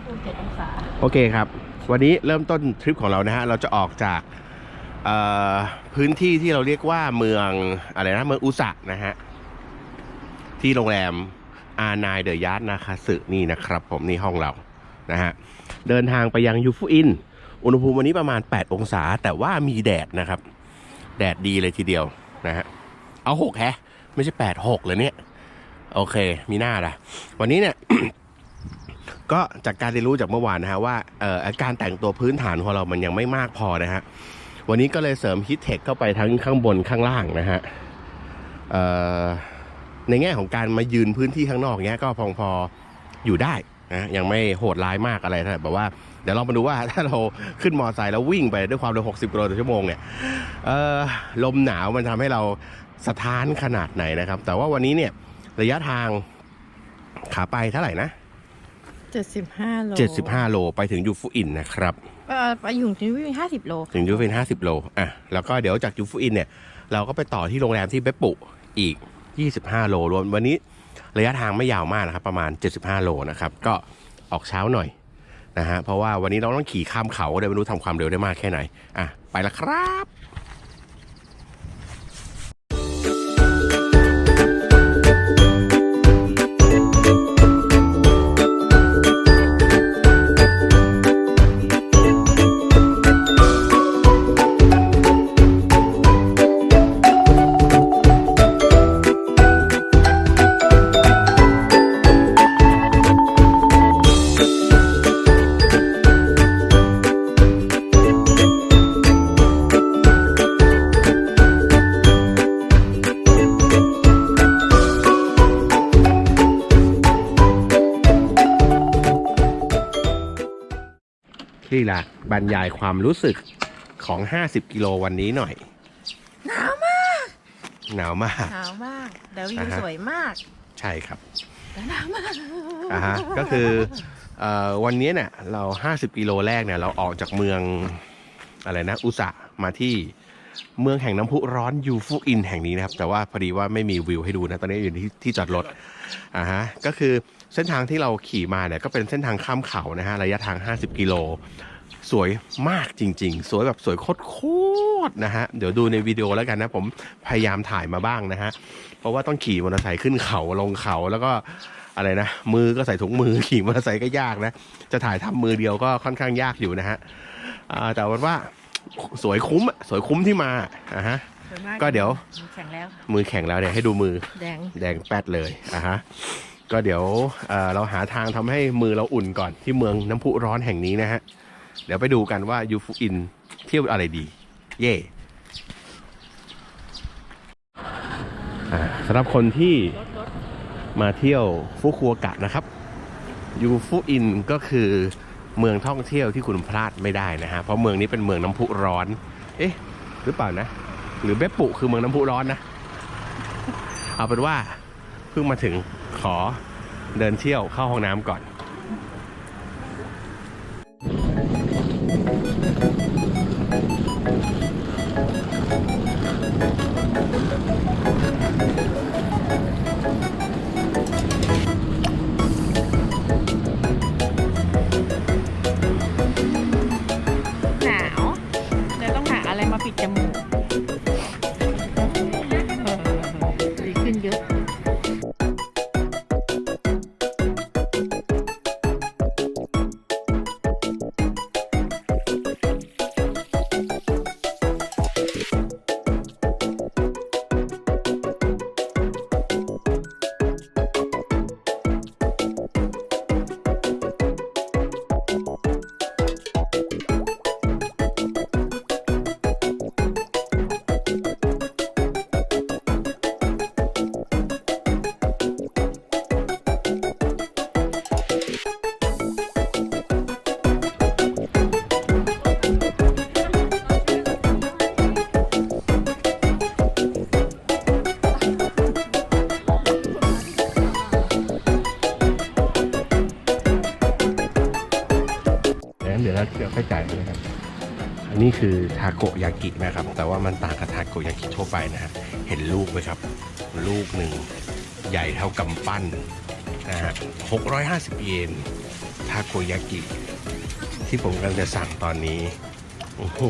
ณหภูมิ7องศาโอเคครับ วันนี้เริ่มต้นทริปของเรานะฮะ เราจะออกจากพื้นที่ที่เราเรียกว่าเมืองอะไรนะ เมืองอุสะนะฮะ ที่โรงแรมอานายเดอะยาร์ดนาคาสึนี่นะครับผมนี่ห้องเรานะฮะ เดินทางไปยังยูฟุอิน อุณหภูมิวันนี้ประมาณ 8 องศา แต่ว่ามีแดดนะครับ แดดดีเลยทีเดียวนะฮะ เอาหกแฮะ ไม่ใช่แปดหกเลยเนี่ย โอเค มีหน้าละวันนี้เนี่ย ก็จากการเรียนรู้จากเมื่อวานนะฮะว่าอ่อการแต่งตัวพื้นฐานของเรามันยังไม่มากพอนะฮะวันนี้ก็เลยเสริมฮิตเทคเข้าไปทั้งข้างบนข้างล่างนะฮะในแง่ของการมายืนพื้นที่ข้างนอกเนี้ยก็พอพออยู่ได้นะยังไม่โหดร้ายมากอะไรนะแบบว่าเดี๋ยวลองมาดูว่าถ้าเราขึ้นมอเตอร์ไซค์แล้ววิ่งไปด้วยความเร็ว 60กิโลต่อชั่วโมงเนี่ยลมหนาวมันทำให้เราสะท้านขนาดไหนนะครับ แต่ว่าวันนี้เนี่ยระยะทางขาไปเท่าไหร่นะ 75โล75 โลไปถึงยูฟุอินนะครับ เออไปอยู่ที่วิ่ง50โลถึงยูฟุอิน50 โลอะแล้วก็เดี๋ยวจากยูฟุอินเนี่ย เราก็ไปต่อที่โรงแรมที่เบปปุอีก 25 โลรวมวันนี้ระยะทางไม่ยาวมากนะครับ ประมาณ 75 โลนะครับ ก็ออกเช้าหน่อยนะฮะเพราะว่าวันนี้เราต้องขี่ข้ามเขาเดี๋ยวไม่รู้ทำความเร็วได้มากแค่ไหนอะไปละครับ ที่ละบรรยายความรู้สึกของ 50 กิโลวันนี้หน่อย หนาวมาก หนาวมาก หนาวมากแต่วิวอ่าฮะสวยมาก ใช่ครับแต่หนาวมากอ่าฮะก็คือเอ่อวันนี้เนี่ยเรา 50 กิโลแรกเนี่ยเราออกจากเมืองอะไรนะอุสะมาที่ เมืองแห่งน้ำพุร้อนยูฟุอินแห่งนี้นะครับ แต่ว่าพอดีว่าไม่มีวิวให้ดูนะ ตอนนี้อยู่ที่ที่จอดรถอ่าฮะก็คือเส้นทางที่เราขี่มาเนี่ยก็เป็นเส้นทางข้ามเขานะฮะระยะทาง 50 กิโล สวยมากจริง ๆ สวยแบบสวยโคตรๆนะฮะเดี๋ยวดูในวิดีโอแล้วกันนะ ผมพยายามถ่ายมาบ้างนะฮะเพราะว่าต้องขี่มอเตอร์ไซค์ขึ้นเขาลงเขาแล้วก็อะไรนะมือก็ใส่ถุงมือขี่มอเตอร์ไซค์ก็ยากนะ จะถ่ายทำมือเดียวก็ค่อนข้างยากอยู่นะฮะอ่าแต่ว่า สวยคุ้มอะสวยคุ้มที่มาอะฮะ สวยมากก็เดี๋ยวแข็งแล้ว มือแข็งแล้วเนี่ยให้ดูมือแดง แดงแป๊ดเลยอะฮะก็เดี๋ยวเอ่อเราหาทางทำให้มือเราอุ่นก่อนที่เมืองน้ำพุร้อนแห่งนี้นะฮะ เดี๋ยวไปดูกันว่ายูฟุอินเที่ยวอะไรดี เย่อ่าสำหรับคนที่รถรถมาเที่ยวฟุกุโอกะนะครับยูฟุอินก็คือ เมืองท่องเที่ยวที่คุณพลาดไม่ได้นะฮะเพราะเมืองนี้เป็นเมืองน้ำพุร้อน เอ๊ะหรือเปล่านะ หรือเบปปุคือเมืองน้ำพุร้อนนะเอาเป็นว่าเพิ่งมาถึงขอเดินเที่ยวเข้าห้องน้ำก่อน มาปิดจมูก นนี้คือทาโกยากินะครับ แต่ว่ามันต่างกับทาโกยากิทั่วไปนะฮะเห็นลูกไหมครับ ลูกหนึ่งใหญ่เท่ากำปั้นนะฮะ650เยนทาโกยากิ ที่ผมกำลังจะสั่งตอนนี้ โอ้โห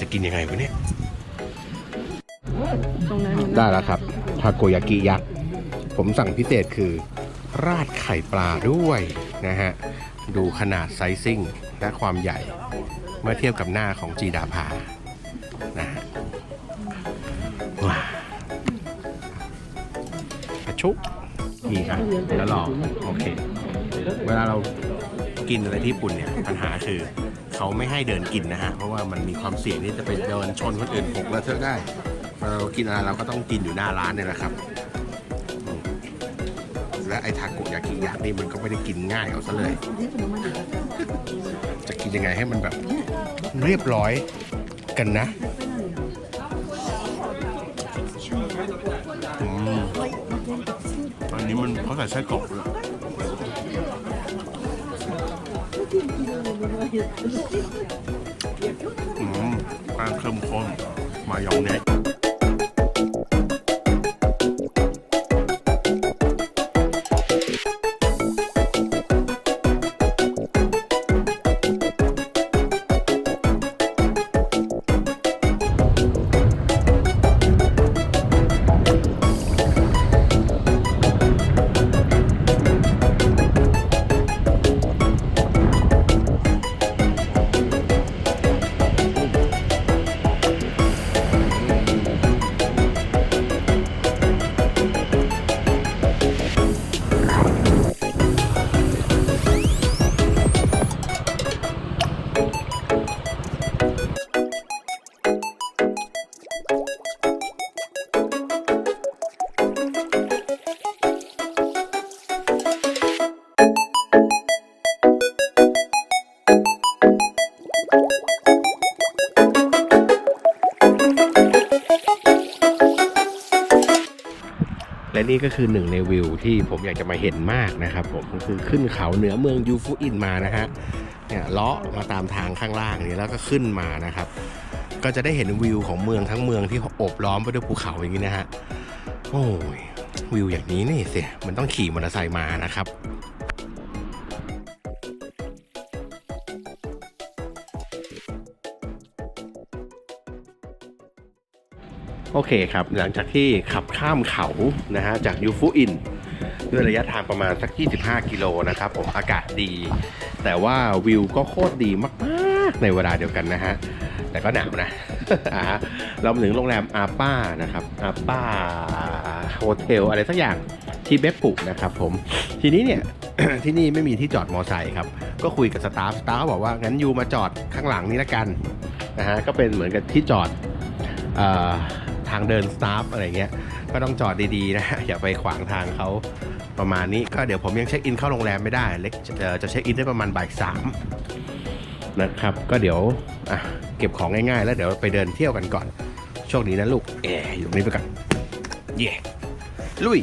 จะกินยังไงวะเนี่ย ได้แล้วครับ ทาโกยากิยักษ์ ผมสั่งพิเศษคือ ราดไข่ปลาด้วยนะฮะ ดูขนาดไซซิ่งและความใหญ่ เมื่อเทียบกับหน้าของจีดาภานะฮะว้าวอะชุนี่ครับแล้วลองโอเค เวลาเรากินอะไรที่ญี่ปุ่นเนี่ยปัญหาคือเขาไม่ให้เดินกินนะฮะ เพราะว่ามันมีความเสี่ยงที่จะไปเดินชนคนอื่นหกแล้วเธอะได้เรากินอะไรเราก็ต้องกินอยู่หน้าร้านเนี่ยแหละครับ ไอ้ทาโกยากิยักษ์นี่มันก็ไม่ได้กินง่ายเอาซะเลย จะกินยังไงให้มันแบบเรียบร้อยกันนะอืมอันนี้มันเขาใส่ไส้กรอกด้วยอืมแป้งเข้มข้นมายองเนส และนี่ก็คือหนึ่งในวิวที่ผมอยากจะมาเห็นมากนะครับผมก็คือขึ้นเขาเหนือเมืองยูฟูอินมานะฮะเนี่ยเลาะมาตามทางข้างล่างนี้แล้วก็ขึ้นมานะครับ ก็จะได้เห็นวิวของเมืองทั้งเมืองที่โอบล้อมไปด้วยภูเขาอย่างนี้นะฮะโอ้ยวิวอย่างนี้นี่สิมันต้องขี่มอเตอร์ไซค์มานะครับ โอเคครับ หลังจากที่ขับข้ามเขานะฮะจากยูฟุอินด้วยระยะทางประมาณสัก 25 กิโลนะครับผมอากาศดี แต่ว่าวิวก็โคตรดีมากๆในเวลาเดียวกันนะฮะ แต่ก็หนาวนะฮะเราถึงโรงแรมอาป้านะครับอาป้าโฮเทลอะไรสักอย่างที่เบปปุนะครับผมทีนี้เนี่ยที่นี่ไม่มีที่จอดมอไซค์ครับ ก็คุยกับสตาฟสตาฟบอกว่างั้นยูมาจอดข้างหลังนี้ละกันนะฮะก็เป็นเหมือนกับที่จอดอ่อทางเดินสตาฟอะไรเงี้ย ก็ต้องจอดดีๆนะ อย่าไปขวางทางเขาประมาณนี้ ก็เดี๋ยวผมยังเช็คอินเข้าโรงแรมไม่ได้ เล็กเอ่อจะเช็คอินได้ประมาณบ่ายสามนะครับ ก็เดี๋ยวอะเก็บของง่ายๆ แล้วเดี๋ยวไปเดินเที่ยวกันก่อน โชคดีนะลูกเออยู่นี่ไปก่อนเย่ลุย